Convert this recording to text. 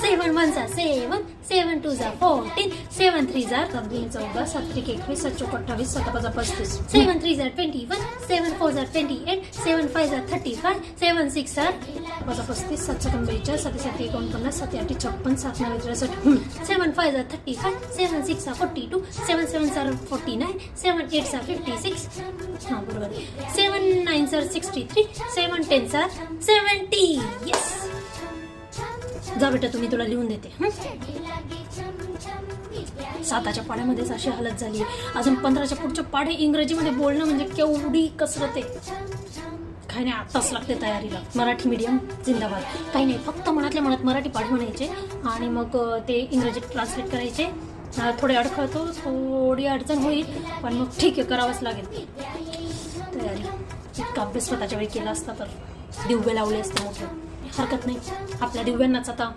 सेवन one झा seven seven two झा fourteen seven three झा तीन चौदा सात त्रिक एकवीस सात चौक अठ्ठावीस सात पाच पस्तीस सेवन थ्री झा ट्वेंटी वन सेवन फोर झा ट्वेंटी एट सेवन फाय झा थर्टी फाय सेवन सिक्स झा पाच पस्तीस सात सेकंद बेचाळीस सात एकोणपन्नास सात आठ छप्पन सात नव्वे त्रेसष्ट सेवन फाय झा थर्टी फाय सेवन सिक्स झा फोर्टी टू सेवन सेवन झा फोर्टी नाईन सेवन एट झा फिफ्टी सिक्स हां बरोबर सेवन नाईन झा सिक्स्टी थ्री सेवन टेन झा सेवन्टी येस जा बेटा तुम्ही तुला लिहून देते. साताच्या पाड्यामध्येच अशी हालत झाली अजून पंधराच्या पुढच्या पाढे इंग्रजीमध्ये बोलणं म्हणजे केवढी कसरत आहे. काही नाही आत्ताच लागते तयारीला. मराठी मीडियम जिंदाबाद. काही नाही फक्त मनातल्या मनात मराठी पाठ म्हणायचे आणि मग ते इंग्रजीत ट्रान्सलेट करायचे. थोडे अडखळतो थोडी अडचण होईल पण मग ठीक आहे करावंच लागेल. तयारी. इतका अभ्यास स्वतःच्या वेळी केला असता तर. दिव्य लावले असते मोठे. हरकत नाही. आपल्या दिव्यांनाच आता